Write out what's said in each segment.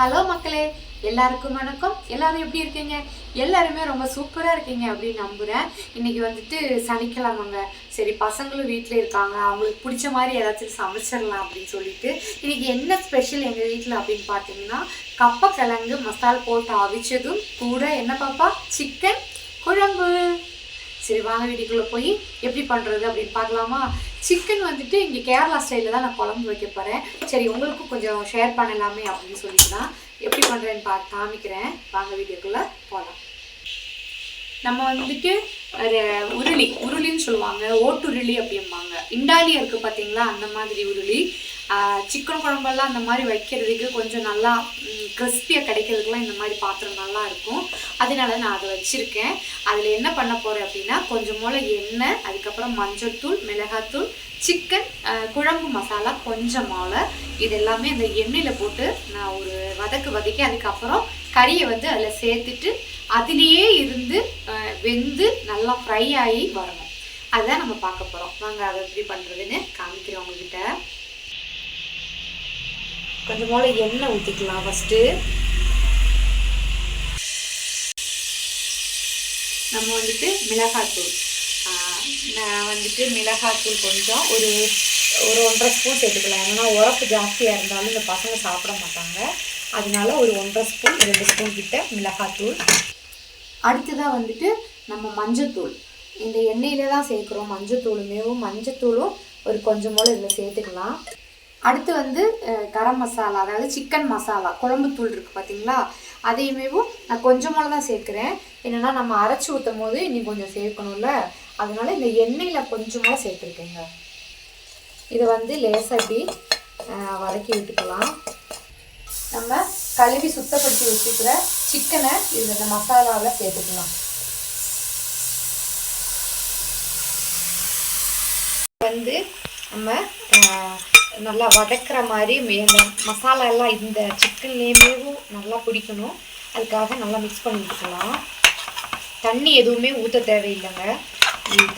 Hello மக்களே எல்லாருக்கும் வணக்கம். எல்லாரும் எப்படி இருக்கீங்க? எல்லாருமே ரொம்ப சூப்பராக இருக்கீங்க அப்படின்னு நம்புகிறேன் இன்னைக்கு வந்துட்டு சனிக்கிழமைங்க. சரி பசங்களும் வீட்டில் இருக்காங்க. அவங்களுக்கு பிடிச்ச மாதிரி ஏதாச்சும் சமைச்சிடலாம் அப்படின்னு சொல்லிட்டு. இன்னைக்கு என்ன ஸ்பெஷல் எங்கள் வீட்டில் அப்படின்னு பார்த்தீங்கன்னா கப்பக்கிழங்கு மசால் போட்டு அவிச்சதும் கூட என்ன பாப்பா? சிக்கன் குழம்பு. சரி வாங்க வீட்டுக்குள்ளே போய் எப்படி பண்ணுறது அப்படின்னு பார்க்கலாமா? சிக்கன் வந்துட்டு இங்கே கேரளா ஸ்டைலில் தான் நான் குழம்பு வைக்க போகிறேன் சரி உங்களுக்கும் கொஞ்சம் ஷேர் பண்ணலாமே அப்படின்னு சொல்லிட்டு தான் எப்படி பண்ணுறேன்னு பா காமிக்கிறேன். வாங்க வீட்டுக்குள்ளே போகலாம் நம்ம வந்துட்டு அது உருளி உருளின்னு சொல்லுவாங்க ஓட்டுருளி அப்படிம்பாங்க. இண்டாலி இருக்குது பார்த்தீங்களா அந்த மாதிரி உருளி. சிக்கன் குழம்பெல்லாம் அந்த மாதிரி வைக்கிறதுக்கு கொஞ்சம் நல்லா கிறிஸ்பியாக கிடைக்கிறதுக்குலாம் இந்த மாதிரி பாத்திரம் நல்லா இருக்கும். அதனால நான் அதை வச்சுருக்கேன். அதில் என்ன பண்ண போகிறேன் அப்படின்னா கொஞ்சம் போல் எண்ணெய் அதுக்கப்புறம் மஞ்சள்தூள் மிளகாத்தூள் சிக்கன் குழம்பு மசாலா கொஞ்சம் மாலை இது எல்லாமே அந்த எண்ணெயில் போட்டு நான் ஒரு வதக்கு வதக்கி அதுக்கப்புறம் கறியை வந்து அதில் சேர்த்துட்டு அதுலேயே இருந்து அஹ், வெந்து நல்லா ஃப்ரை ஆகி வரணும். அதுதான் நம்ம பார்க்க போகிறோம் நாங்கள் அதை எப்படி பண்ணுறதுன்னு காமிக்கிறோம் உங்ககிட்ட. கொஞ்சம் போல எண்ணெய் ஊற்றிக்கலாம் ஃபஸ்ட்டு நம்ம வந்துட்டு மிளகாத்தூள். ஆஹ் நான் வந்துட்டு மிளகாத்தூள் கொஞ்சம் ஒரு ஒரு ஒன்றரை ஸ்பூன் சேர்த்துக்கலாம். ஏன்னா உரப்பு ஜாஸ்தியாக இருந்தாலும் இந்த பசங்க சாப்பிட மாட்டாங்க. அதனால ஒரு ஒன்றரை ஸ்பூன் ரெண்டு ஸ்பூன் கிட்ட மிளகாத்தூள். அடுத்ததாக வந்துட்டு நம்ம மஞ்சத்தூள். இந்த எண்ணெயில தான் சேர்க்குறோம் மஞ்சத்தூளுமேவும் மஞ்சத்தூளும் ஒரு கொஞ்சம் போல் இதில் சேர்த்துக்கலாம். அடுத்து வந்து கரம் மசாலா அதாவது சிக்கன் மசாலா குழம்புத்தூள் இருக்குது பார்த்தீங்களா அதையுமேவும் நான் கொஞ்சமாக தான் சேர்க்குறேன். என்னென்னா நம்ம அரைச்சி ஊற்றும் போது இன்னும் கொஞ்சம் சேர்க்கணும்ல. அதனால இந்த எண்ணெயில் கொஞ்சமாக சேர்த்துருக்கேங்க. இதை வந்து லேசாட்டி வதக்கி விட்டுக்கலாம். நம்ம கழுவி சுத்தப்படுத்தி வச்சுக்கிற சிக்கனை இதில் இந்த மசாலாவில் சேர்த்துக்கலாம். வந்து நம்ம நல்லா வதக்கிற மாதிரி இந்த மசாலா எல்லாம் இந்த சிக்கன்லேயுமே நல்லா பிடிக்கணும். அதுக்காக நல்லா மிக்ஸ் பண்ணி விட்டுக்கலாம் தண்ணி எதுவுமே ஊற்ற தேவையில்லைங்க.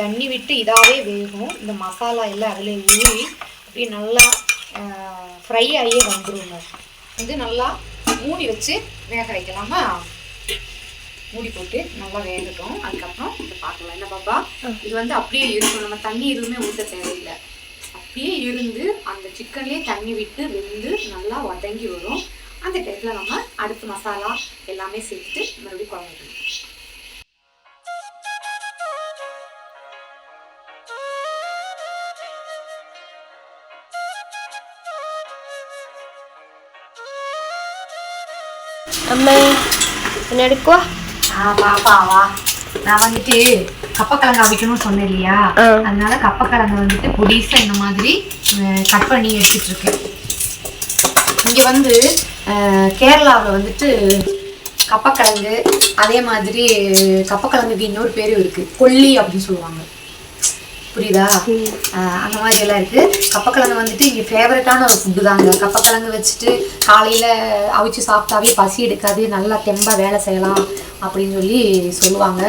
தண்ணி விட்டு இதாகவே வேகும். இந்த மசாலா எல்லாம் அதில் ஊறி அப்படியே நல்லா ஃப்ரை ஆகியே வந்துருங்க. வந்து நல்லா மூடி வச்சு வேக வைக்கலாமா? மூடி போட்டு நல்லா வேகட்டும். அதுக்கப்புறம் இதை பார்க்கலாம். என்ன பாப்பா? இது வந்து அப்படியே இருக்கும். நம்ம தண்ணி எதுவுமே ஊற்ற தேவையில்லை. அப்படியே இருந்து அந்த சிக்கன்லேயே தண்ணி விட்டு வெந்து நல்லா வதங்கி வரும். அந்த டைத்தில் நம்ம அடுத்து மசாலா எல்லாமே சேர்த்துட்டு மறுபடியும் குழம்பு அம்மா என்ன எடுக்குவா? ஆ பாப்பாவா நான் வந்துட்டு கப்பக்கிழங்க அவிக்கணும்னு சொன்னேன் இல்லையா? அதனால கப்பக்கிழங்க வந்துட்டு பொடிசா இந்த மாதிரி கட் பண்ணி எடுத்துட்டு இருக்கேன் இங்க வந்து கேரளாவில் வந்துட்டு கப்பக்கிழங்கு அதே மாதிரி கப்பக்கிழங்குக்கு இன்னொரு பேரும் இருக்கு. கொல்லி அப்படின்னு சொல்லுவாங்க. புரியுதா? அந்த மாதிரி எல்லாம் இருக்கு. கப்பக்கிழங்கு வந்துட்டு இங்க ஃபேவரட்டான ஒரு ஃபுட்டு தாங்க. கப்பக்கிழங்கு வச்சுட்டு காலையில அவிச்சு சாப்பிட்டாவே பசி எடுக்காது நல்லா தெம்பா வேலை செய்யலாம் அப்படின்னு சொல்லி சொல்லுவாங்க.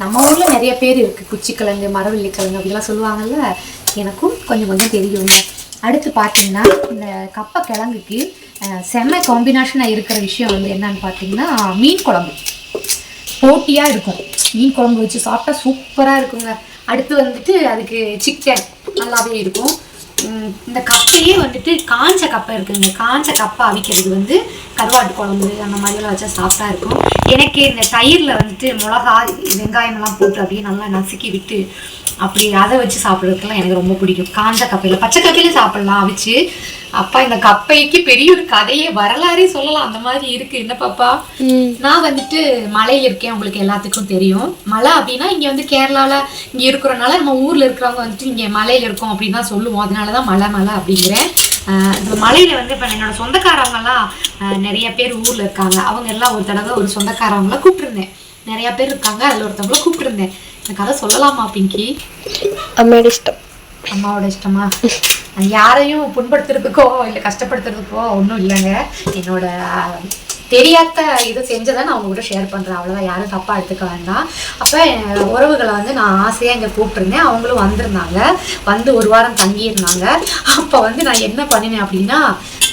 நம்ம ஊர்ல நிறைய பேர் இருக்கு. குச்சிக்கிழங்கு மரவள்ளி கிழங்கு அப்படிலாம் சொல்லுவாங்கல்ல. எனக்கும் கொஞ்சம் கொஞ்சம் தெரியுங்க. அடுத்து பார்த்தீங்கன்னா இந்த கப்பக்கிழங்குக்கு செம்ம காம்பினேஷனாக இருக்கிற விஷயம் வந்து என்னன்னு பார்த்தீங்கன்னா மீன் குழம்பு. போட்டியாக இருக்கும். மீன் குழம்பு வச்சு சாப்பிட்டா சூப்பராக இருக்குங்க. அடுத்து வந்துட்டு அதுக்கு சிக்கன் நல்லாவே இருக்கும். இந்த கப்பையே வந்துட்டு காஞ்ச கப்பை இருக்குங்க காஞ்ச கப்பை அவிக்கிறது வந்து கருவாட்டு குழம்பு அந்த மாதிரிலாம் வச்சா சாப்பிட்டா இருக்கும். எனக்கு இந்த தயிரில் வந்துட்டு மிளகா வெங்காயமெல்லாம் போட்டு அப்படியே நல்லா நசுக்கி விட்டு அப்படி அதை வச்சு சாப்பிட்றதுக்கெல்லாம் எனக்கு ரொம்ப பிடிக்கும். காஞ்ச கப்பையில் பச்சை கப்பையில சாப்பிடலாம் அவிச்சு. அப்பா இந்த கப்பைக்கு பெரிய ஒரு கதையே வரலாறே சொல்லலாம். அந்த மாதிரி இருக்கு. என்ன பாப்பா? நான் வந்துட்டு மலையில இருக்கேன் உங்களுக்கு எல்லாத்துக்கும் தெரியும். மலை அப்படின்னா இங்க வந்து கேரளால இங்க இருக்கிறனால நம்ம ஊர்ல இருக்கிறவங்க வந்துட்டு இங்க மலையில இருக்கோம் அப்படின்னு தான் சொல்லுவோம். அதனாலதான் மலை மலை அப்படிங்கிறேன். இந்த மலையில வந்து இப்ப என்னோட சொந்தக்காரவங்க எல்லாம் ஆஹ் நிறைய பேர் ஊர்ல இருக்காங்க. அவங்க எல்லாம் ஒரு தடவை ஒரு சொந்தக்காரவங்கள கூப்பிட்டுருந்தேன். நிறைய பேர் இருக்காங்க. அதுல ஒருத்தவங்கள கூப்பிட்டுருந்தேன். கதை சொல்லலாமா பிங்கி? அம்மாவோட இஷ்டம். அம்மாவோட இஷ்டமா? யாரையும் புண்படுத்துறதுக்கோ இல்லை கஷ்டப்படுத்துறதுக்கோ ஒன்றும் இல்லைங்க. என்னோட தெரியாத இது செஞ்சதை நான் உங்ககிட்ட ஷேர் பண்ணுறேன் அவ்வளோதான் யாரும் தப்பாக எடுத்துக்க வேண்டாம். அப்போ உறவுகளை வந்து நான் ஆசையாக இங்கே கூப்பிட்டுருந்தேன். அவங்களும் வந்திருந்தாங்க. வந்து ஒரு வாரம் தங்கியிருந்தாங்க. அப்போ வந்து நான் என்ன பண்ணினேன் அப்படின்னா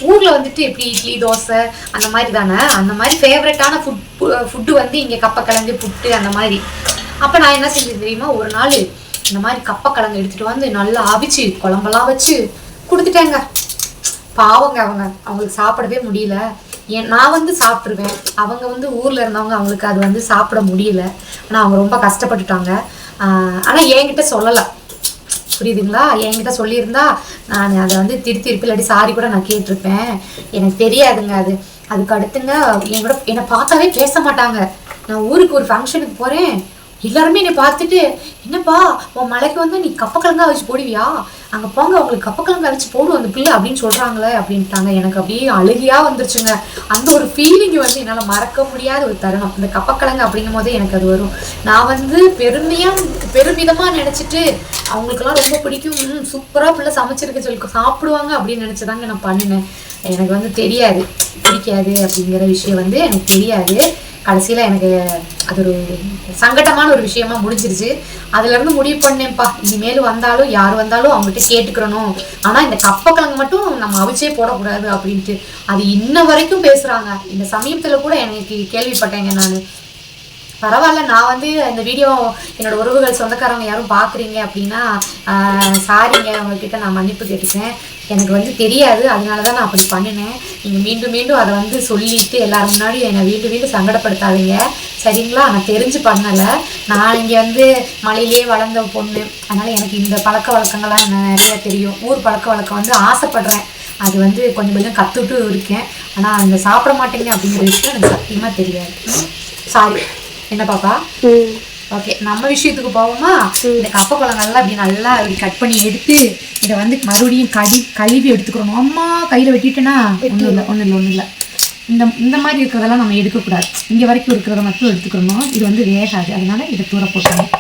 ஊரில் வந்துட்டு எப்படி இட்லி தோசை அந்த மாதிரி தானே. அந்த மாதிரி ஃபேவரட்டான ஃபுட் ஃபுட்டு வந்து இங்கே கப்பக்கிழங்கு புட்டு அந்த மாதிரி. அப்போ நான் என்ன செஞ்சது தெரியுமா? ஒரு நாள் இந்த மாதிரி கப்பக்கிழங்கு எடுத்துகிட்டு வந்து நல்லா அவிச்சு குழம்பெல்லாம் வச்சு கொடுத்துட்டேங்க. பாவங்க அவங்க. அவங்களுக்கு சாப்பிடவே முடியல. ஏன் நான் வந்து சாப்பிட்ருவேன் அவங்க வந்து ஊர்ல இருந்தவங்க அவங்களுக்கு அது வந்து சாப்பிட முடியல. ஆனால் அவங்க ரொம்ப கஷ்டப்பட்டுட்டாங்க. ஆனால் என்கிட்ட சொல்லலை. புரியுதுங்களா? என்கிட்ட சொல்லியிருந்தா நான் அதை வந்து திருத்தி திருப்பி இல்லாட்டி சாரி கூட நான் கேட்டிருப்பேன். எனக்கு தெரியாதுங்க அது. அதுக்கு அடுத்துங்க என் கூட என்னை பார்த்தாவே பேச மாட்டாங்க. நான் ஊருக்கு ஒரு ஃபங்க்ஷனுக்கு போகிறேன் எல்லாருமே என்னை பார்த்துட்டு என்னப்பா உன் மலைக்கு வந்து நீ கப்பக்கிழங்கா வச்சு போடுவியா? அங்கே போங்க அவங்களுக்கு கப்பக்கிழங்கா வச்சு போடும் அந்த பிள்ளை அப்படின்னு சொல்கிறாங்களே அப்படின்ட்டாங்க. எனக்கு அப்படியே அழுகியாக வந்துருச்சுங்க. அந்த ஒரு ஃபீலிங் வந்து என்னால் மறக்க முடியாத ஒரு தருணம். இந்த கப்பக்கிழங்கு அப்படிங்கும் போதே எனக்கு அது வரும். நான் வந்து பெருமையாக பெருமிதமாக நினச்சிட்டு அவங்களுக்கெல்லாம் ரொம்ப பிடிக்கும். சூப்பராக பிள்ளை சமைச்சிருக்க சொல்லி சாப்பிடுவாங்க அப்படின்னு நினச்சிதாங்க நான் பண்ணினேன். எனக்கு வந்து தெரியாது. பிடிக்காது அப்படிங்கிற விஷயம் வந்து எனக்கு தெரியாது. கடைசியில் எனக்கு அது ஒரு சங்கட்டமான ஒரு விஷயமா முடிஞ்சிருச்சு. அதுலேருந்து முடிவு பண்ணேன்ப்பா. இனிமேல் வந்தாலும் யார் வந்தாலும் அவங்ககிட்ட கேட்டுக்கிறணும் ஆனால் இந்த கப்பக்கிழங்கு மட்டும் நம்ம அவிச்சே போடக்கூடாது அப்படின்ட்டு. அது இன்ன வரைக்கும் பேசுகிறாங்க இந்த சமீபத்தில் கூட எனக்கு கேள்விப்பட்டேங்க நான். பரவாயில்ல நான் வந்து இந்த வீடியோ என்னோட உறவுகள் சொந்தக்காரங்க யாரும் பார்க்குறீங்க அப்படின்னா சாரிங்க. உங்ககிட்ட நான் மன்னிப்பு கேட்டுக்கேன் எனக்கு வந்து தெரியாது. அதனால தான் நான் அப்படி பண்ணினேன். நீங்கள் மீண்டும் மீண்டும் அதை வந்து சொல்லிட்டு எல்லாரும் முன்னாடியும் என்னை வீட்டு வீடு சங்கடப்படுத்தாதீங்க. சரிங்களா? நான் தெரிஞ்சு பண்ணலை. நான் இங்கே வந்து மலையிலே வளர்ந்த பொண்ணு. அதனால் எனக்கு இந்த பழக்க வழக்கங்கள்லாம் நிறைய தெரியும். ஊர் பழக்க வழக்கம் வந்து ஆசைப்படுறேன். அது வந்து கொஞ்சம் கொஞ்சம் கற்றுட்டு இருக்கேன். ஆனால் அந்த சாப்பிட மாட்டேங்க அப்படிங்கிற விஷயம் எனக்கு சத்தியமாக தெரியாது. சாரி என்ன பாப்பா? ஓகே நம்ம விஷயத்துக்கு போவோமா? இந்த கப்ப குழங்கெல்லாம் இப்படி நல்லா இப்படி கட் பண்ணி எடுத்து இதை வந்து மறுபடியும் கழி கழுவி எடுத்துக்கிறோம் அம்மா கையில் வெட்டிட்டேனா? ஒன்றும் இல்லை ஒன்றும் இல்லை ஒன்றும் இல்லை. இந்த இந்த மாதிரி இருக்கிறதெல்லாம் நம்ம எடுக்கக்கூடாது. இங்கே வரைக்கும் இருக்கிறத மட்டும் எடுத்துக்கணும். இது வந்து வேகாது. அதனால இதை தூர போட்டணும்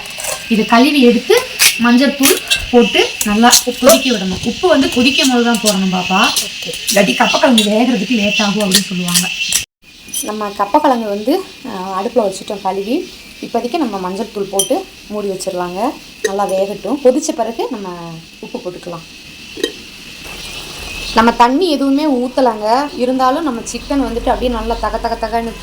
இதை கழுவி எடுத்து மஞ்சள் தூள் போட்டு நல்லா கொதிக்க விடணும். உப்பு வந்து கொதிக்கும் போது தான் போடணும் பாப்பா. இல்லாட்டி கப்பக்கிழங்கு வேகிறதுக்கு லேட் ஆகும் அப்படின்னு சொல்லுவாங்க. நம்ம கப்பக்கிழங்கு வந்து அடுப்பில் வச்சுட்டோம் கழுவி. இப்போதைக்கு நம்ம மஞ்சள் தூள் போட்டு மூடி வச்சிடலாங்க. நல்லா வேகட்டும். கொதித்த பிறகு நம்ம உப்பு போட்டுக்கலாம். நம்ம தண்ணி எதுவுமே ஊற்றலைங்க இருந்தாலும் நம்ம சிக்கன் வந்துட்டு அப்படியே நல்லா தக தக தகன்னு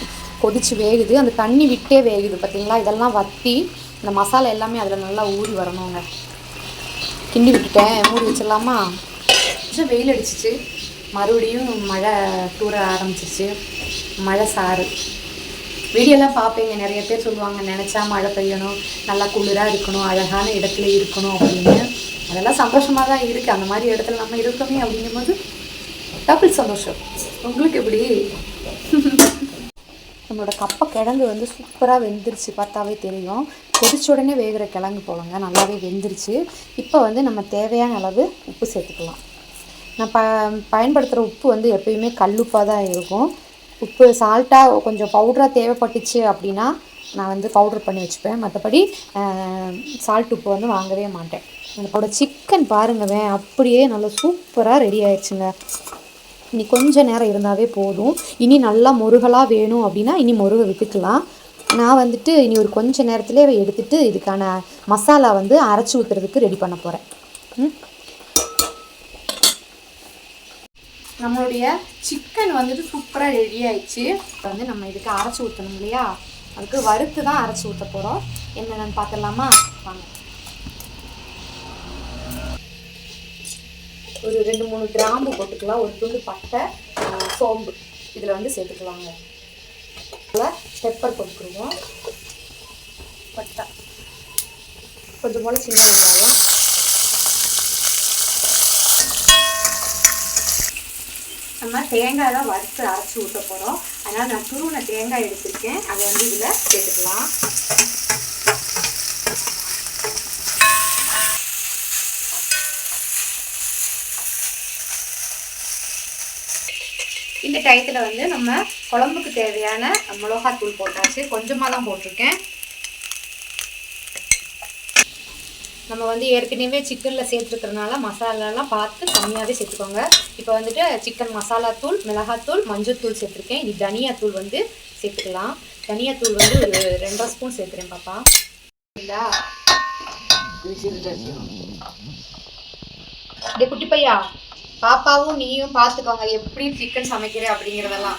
கொதித்து வேகுது. அந்த தண்ணி விட்டே வேகுது பார்த்தீங்களா? இதெல்லாம் வற்றி இந்த மசாலா எல்லாமே அதில் நல்லா ஊறி வரணுங்க. கிண்டி விட்டுட்டேன். மூடி வச்சிடலாமா? கொஞ்சம் வெயில் அடிச்சிச்சு. மறுபடியும் மழை தூர ஆரம்பிச்சிச்சு. மழை சாறு. வீடியோலாம் பார்ப்பீங்க. நிறைய பேர் சொல்லுவாங்க நினச்சா மழை பெய்யணும் நல்லா குளிராக இருக்கணும் அழகான இடத்துல இருக்கணும் அப்படின்னு. அதெல்லாம் சந்தோஷமாக தான் இருக்குது அந்த மாதிரி இடத்துல நம்ம இருக்கோமே அப்படிங்கும்போது டபுள் சந்தோஷம். உங்களுக்கு எப்படி? நம்மளோட கப்பை கிழங்கு வந்து சூப்பராக வெந்துருச்சு. பார்த்தாவே தெரியும். கொதிச்ச உடனே வேகிற கிழங்கு போலங்க. நல்லாவே வெந்துருச்சு. இப்போ வந்து நம்ம தேவையான அளவு உப்பு சேர்த்துக்கலாம். நான் ப பயன்படுத்துகிற உப்பு வந்து எப்பயுமே கல்லுப்பாக தான் இருக்கும். உப்பு சால்ட்டாக கொஞ்சம் பவுடராக தேவைப்பட்டுச்சு அப்படின்னா நான் வந்து பவுடர் பண்ணி வச்சுப்பேன். மற்றபடி சால்ட் உப்பு வந்து வாங்கவே மாட்டேன். என்னோட சிக்கன் பாருங்கவேன் அப்படியே நல்லா சூப்பராக ரெடி ஆயிடுச்சுங்க. இனி கொஞ்சம் நேரம் இருந்தாவே போதும். இனி நல்லா முருகலாக வேணும் அப்படின்னா இனி முருகை விற்றுக்கலாம் நான் வந்துட்டு இனி ஒரு கொஞ்ச நேரத்துலேயே எடுத்துகிட்டு இதுக்கான மசாலா வந்து அரைச்சி ஊற்றுறதுக்கு ரெடி பண்ண போகிறேன் ம்? நம்மளுடைய சிக்கன் வந்துட்டு சூப்பராக ரெடி ஆயிடுச்சு. வந்து நம்ம இதுக்கு அரைச்சி ஊற்றணும் இல்லையா? அதுக்கு வறுத்து தான் அரைச்சி ஊற்ற போகிறோம் என்னென்னு பார்த்துடலாமா? வாங்க. ஒரு ரெண்டு மூணு கிராம்பு போட்டுக்கலாம். ஒரு துண்டு பட்டை சோம்பு. இதில் வந்து சேர்த்துக்கலாங்க. பெப்பர் போட்டுக்கிடுவோம். பட்டை. கொஞ்சம் போல சின்ன வெங்காயம். நம்ம தேங்காய் தான் வறுத்து அரைச்சி ஊற்ற போகிறோம் அதனால் நான் துருவின தேங்காய் எடுத்திருக்கேன். அதை வந்து இதில் சேர்த்துக்கலாம். இந்த டயத்தில் வந்து நம்ம குழம்புக்கு தேவையான மிளகாத்தூள் போட்டாச்சு. கொஞ்சமாக தான் போட்டிருக்கேன். நம்ம வந்து ஏற்கனவே சிக்கனில் சேர்த்துருக்கறனால மசாலாலாம் பார்த்து கம்மியாகவே சேர்த்துக்கோங்க. இப்போ வந்துட்டு சிக்கன் மசாலா தூள் மிளகாத்தூள் மஞ்சள்தூள் சேர்த்துருக்கேன். இது தனியாத்தூள் வந்து சேர்த்துக்கலாம். தனியாத்தூள் வந்து ஒரு ரெண்டரை ஸ்பூன் சேர்த்துறேன் பாப்பா. இல்லா டே குட்டி பையா பாப்பாவும் நீயும் பார்த்துக்கோங்க. எப்படி சிக்கன் சமைக்கிற அப்படிங்கிறதெல்லாம்.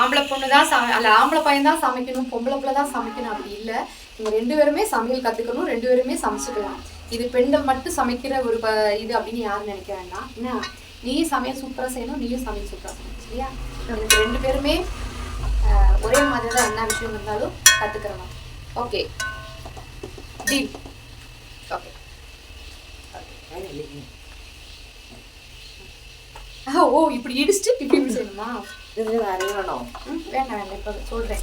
ஆம்பளை பொண்ணு தான் சமை அல்ல ஆம்பளை பையன் தான் சமைக்கணும் பொம்பளை பிள்ளை தான் சமைக்கணும். அப்படி இல்லை. நீங்கள் ரெண்டு பேருமே சமையல் கற்றுக்கணும் ரெண்டு பேருமே சமைச்சுக்கலாம். இது பெண்கள் மட்டும் சமைக்கிற ஒரு ப இது அப்படின்னு யாரும் நினைக்க வேண்டாம். என்ன? நீயும் சமையல் சூப்பராக செய்யணும் நீயும் சமையல் சூப்பராக செய்யணும் சரியா? எனக்கு ரெண்டு பேருமே ஒரே மாதிரி தான் என்ன விஷயம் இருந்தாலும் கற்றுக்கிறோம் ஓகே. டீல் ஓகே ஓ இப்படி இடிச்சுட்டு இப்படி இப்படி செய்யணுமா? வேண்டாம் வேண்டாம் இப்போ சொல்கிறேன்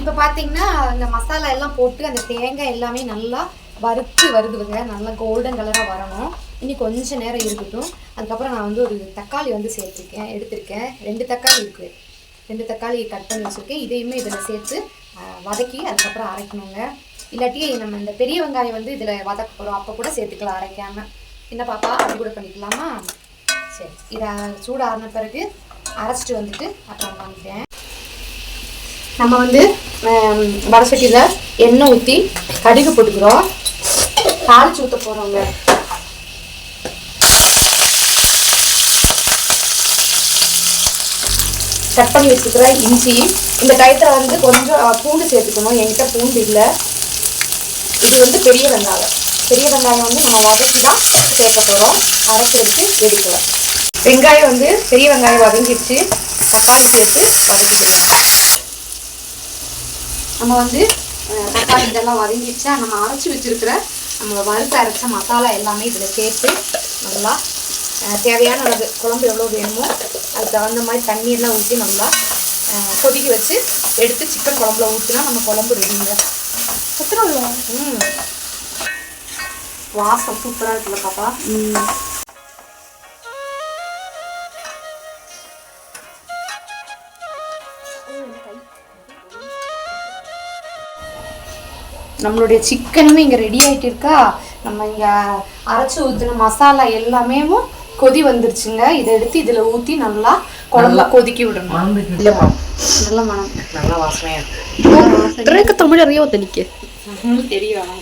இப்போ பார்த்தீங்கன்னா இந்த மசாலா எல்லாம் போட்டு அந்த தேங்காய் எல்லாமே நல்லா வறுத்து வருதுங்க. நல்லா கோல்டன் கலராக வரணும். இனி கொஞ்ச நேரம் இருக்கட்டும். அதுக்கப்புறம் நான் வந்து ஒரு தக்காளி வந்து சேர்த்துருக்கேன் எடுத்திருக்கேன். ரெண்டு தக்காளி இருக்குது ரெண்டு தக்காளி கட் பண்ணி வச்சுருக்கேன். இதையுமே இதில் சேர்த்து வதக்கி அதுக்கப்புறம் அரைக்கணுங்க. இல்லாட்டி நம்ம இந்த பெரிய வெங்காயம் வந்து இதில் வதக்க போகிறோம் அப்போ கூட சேர்த்துக்கலாம் அரைக்காமல் என்ன பாப்பா அப்படி கூட பண்ணிக்கலாமா? சரி இதை சூடாறின பிறகு அரைச்சிட்டு வந்துட்டு அப்புறம் வாங்கிக்கிறேன். நம்ம வந்து ஆம், வடசட்டியில் எண்ணெய் ஊற்றி கடுகு போட்டுக்கிறோம். தாளிச்சு ஊற்ற போகிறோங்க கட் பண்ணி வச்சுக்கிற இஞ்சி இந்த டயத்தில் வந்து கொஞ்சம் பூண்டு சேர்த்துக்கணும். என்கிட்ட பூண்டு இல்லை. இது வந்து பெரிய வெங்காயம். பெரிய வெங்காயம் வந்து நம்ம வதக்கி தான் சேர்க்க போகிறோம் அரைக்கிறதுக்கு எடுக்கல வெங்காயம் வந்து பெரிய வெங்காயம் வதங்கிடுச்சு தக்காளி சேர்த்து வதக்கிக்கலாம். நம்ம வந்து தக்காளி இதெல்லாம் வதங்கிடுச்சா நம்ம அரைச்சி வச்சிருக்கிற நம்ம வறுத்து அரைச்ச மசாலா எல்லாமே இதில் சேர்த்து நல்லா தேவையான அளவு குழம்பு எவ்வளோ வேணுமோ அதுக்கு தகுந்த மாதிரி தண்ணியெல்லாம் ஊற்றி நல்லா கொதிக்க வச்சு எடுத்து சிக்கன் குழம்புல ஊற்றினா நம்ம குழம்பு ரெடிங்க ம். வாசம் சூப்பராக இருக்குல்ல பாப்பா நம்மளுடைய சிக்கனுமே இங்கே ரெடி ஆகிட்டு இருக்கா நம்ம இங்கே அரைச்சி ஊற்றின மசாலா எல்லாமே கொதி வந்துருச்சுங்க. இதை எடுத்து இதில் ஊற்றி நல்லா குழம்புல கொதிக்கி விடணும். நல்ல மனம் நல்ல வாசனையாக தமிழ் அறியோ தனிக்கு தெரியும்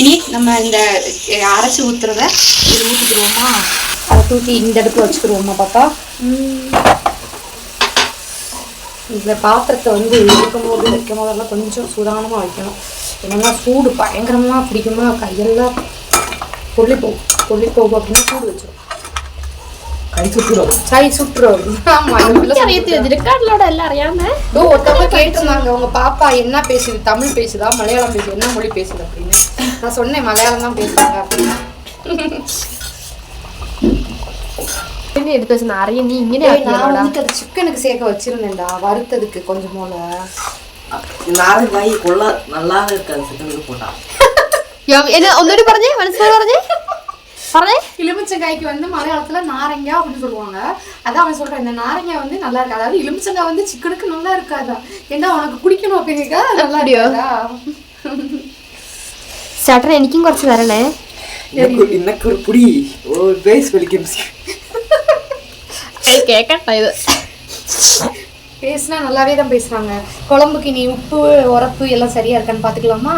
இனி நம்ம இந்த அரைச்சி ஊற்றுறத இது ஊற்றிக்கிடுவோமா அதை தூக்கி இந்த இடத்துல வச்சுக்கிடுவோமா பார்த்தா இந்த பாத்திரத்தை வந்து எடுக்கும் போது வைக்கும் போதெல்லாம் கொஞ்சம் சுதானமாக வைக்கணும். என்னென்னா சூடு பயங்கரமாக பிடிக்குமா? கையெல்லாம் கொல்லி போகும் கொல்லி போகும் அப்படின்னா சூடு வச்சிடும் கை சுற்றுறோம் கை ஒருத்தவங்க கேட்டிருந்தாங்க உங்க பாப்பா என்ன பேசுது? தமிழ் பேசுதா? மலையாளம் பேசுது? என்ன மொழி பேசுது? அப்படின்னு. நான் சொன்னேன் மலையாளம் தான் பேசுறாங்க அப்படின்னு. പിന്നെ എടുത്ത് വെച്ച് അറിയ നീ ഇങ്ങനെ ஏய், நான் வந்துட்டு அது சிக்கனுக்கு சேர்க்க வச்சிருந்தேன்டா வறுத்ததுக்கு கொஞ்சம் போல നാളെ കായ് കൊള്ള നല്ലാതെ இருக்காது சிக்கனுக்கு போட்டா എന്നെ ഒന്നുകൂടി പറഞ്ഞേ മനസ്സിലായി പറഞ്ഞേ പറഞ്ഞേ எலுமிச்சங்காய்க்கு வந்து மலையாளத்துல நாரங்காய் அப்படின்னு சொல்லுவாங்க அதான் அவன் சொல்றான் இந்த நாரங்காய் வந்து நல்லா இருக்கு அதாவது எலுமிச்சங்காய் வந்து சிக்கனுக்கு நல்லா இருக்காதா ஏன்னா உனக்கு குடிக்கணும் அப்படிங்க நல்லா இருக்காதா ചേട്ടൻ എനിക്കും കുറച്ച് തരണേ இன்னைக்கு இன்னைக்கு ஒரு புடி ஒரு பேஸ் வலிக்கும் கேட்கட்டா இது? பேசினா நல்லாவே தான் பேசுகிறாங்க குழம்புக்கு நீ உப்பு உரப்பு எல்லாம் சரியாக இருக்கான்னு பார்த்துக்கலாமா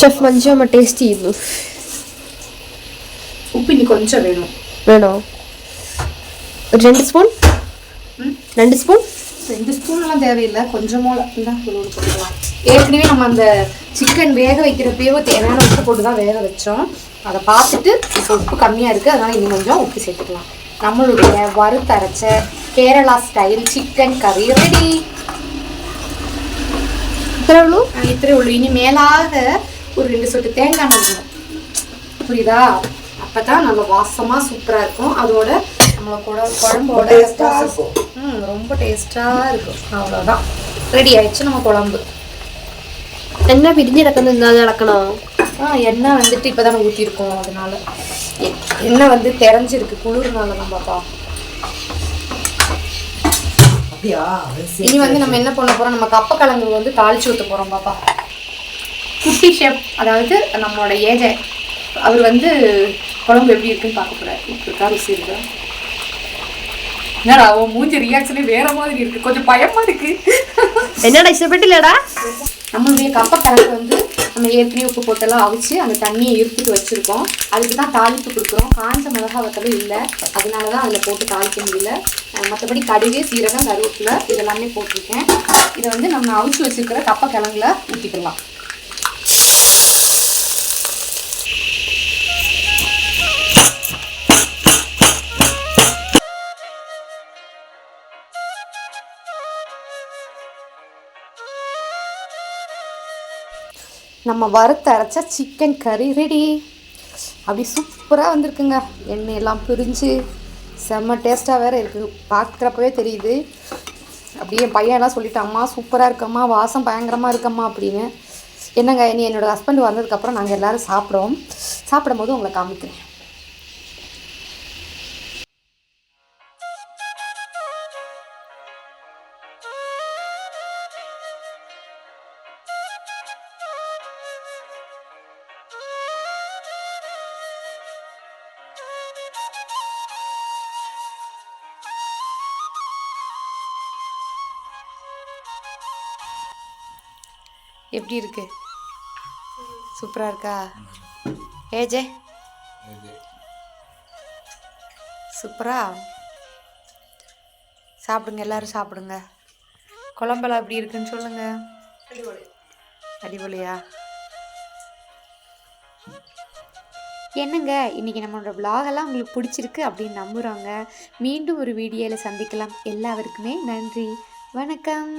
ஷெஃப் மஞ்சள் டேஸ்டி இது. உப்பு இன்னி கொஞ்சம் வேணும். வேணும் ரெண்டு ஸ்பூன் ரெண்டு ஸ்பூன் ரெண்டு ஸ்பூன் எல்லாம் தேவையில்லை. கொஞ்சமாக இருந்தால் போட்டுக்கலாம். ஏற்கனவே நம்ம அந்த சிக்கன் வேக வைக்கிறப்பயோ தேவையான உப்பு போட்டு தான் வேக வச்சோம். அதை பார்த்துட்டு இப்போ உப்பு கம்மியாக இருக்குது அதனால் இன்னும் கொஞ்சம் உப்பு சேர்த்துக்கலாம். நம்மளுடைய வறுத்தரைச்ச Kerala style chicken curry ready இத்தனை உள்ள? இத்தனை இனி மேலாக ஒரு ரெண்டு சொட்டு தேங்காய் நிறுவணும் புரியுதா? அப்போ தான் நல்ல வாசமாக சூப்பராக இருக்கும். அதோட நம்ம கூட குழம்போட ம் ரொம்ப டேஸ்ட்டாக இருக்கும். அவ்வளோதான் ரெடி ஆயிடுச்சு நம்ம குழம்பு. എണ്ണ പിരിഞ്ഞിടക്കുന്ന എന്താ ഇളക്കണോ ஆ எண்ணெய் வந்துட்டு இப்போதானே ஊற்றிருக்கோம் அதனால எ- எண்ணெய் வந்து தெரிஞ்சிருக்கு குளிர்னால தான் பாப்பா அப்படியா இனி வந்து நம்ம என்ன பண்ண போறோம் நம்ம கப்பக்கிழங்கு வந்து தாளிச்சு ஊற்ற போறோம் பாப்பா குட்டி ஷெஃப் அதாவது நம்மளோட ஏஜை அவர் வந்து குழம்பு எப்படி இருக்குன்னு பார்க்க போறாரு இப்படி இருக்கா ருசி இருக்கா என்னடா அவன் மூஞ்சி ரியாக்ஷனே வேற மாதிரி இருக்கு கொஞ்சம் பயமா இருக்கு என்னடா இஷ்டப்பட்டுலடா நம்மளுடைய கப்பக்கிழங்கு வந்து நம்ம ஏற்கனவே உப்பு போட்டெல்லாம் அவிச்சு அந்த தண்ணியை இருத்துட்டு வச்சுருக்கோம். அதுக்கு தான் தாளிப்பு கொடுக்குறோம். காஞ்ச மிளகா வத்தல இல்லை. அதனால தான் அதில் போட்டு தாளிக்க முடியல. மற்றபடி கடுகு சீரகம் கருவேப்பிலை இதெல்லாமே போட்டிருக்கேன். இதை வந்து நம்ம அவிச்சு வச்சுருக்கிற கப்பக்கிழங்குல ஊற்றிக்கலாம் நம்ம வறுத்து அரைச்ச சிக்கன் கறி ரெடி அப்படி சூப்பராக வந்திருக்குங்க. எண்ணெய் எல்லாம் பிரிஞ்சு செம்ம டேஸ்ட்டாக வேறு இருக்குது. பார்க்குறப்பவே தெரியுது. அப்படியே என் பையன்லாம் சொல்லிட்டாம்மா அம்மா சூப்பராக இருக்கம்மா. வாசம் பயங்கரமாக இருக்கம்மா அப்படின்னு. என்னங்க இனி என்னோடய ஹஸ்பண்ட் வந்ததுக்கப்புறம் நாங்கள் எல்லோரும் சாப்பிடுவோம். சாப்பிடும்போது உங்களை காமிக்கிறேன். எப்படி இருக்கு? சூப்பராக இருக்கா? ஏஜே சூப்பரா? சாப்பிடுங்க எல்லாரும் சாப்பிடுங்க. குழம்பெல்லாம் எப்படி இருக்குன்னு சொல்லுங்க. அடிபொலியா? என்னங்க இன்னைக்கு நம்மளோட விலாகெல்லாம் உங்களுக்கு பிடிச்சிருக்கு அப்படின்னு நம்புகிறோங்க மீண்டும் ஒரு வீடியோவில் சந்திக்கலாம். எல்லாருக்குமே நன்றி. வணக்கம்.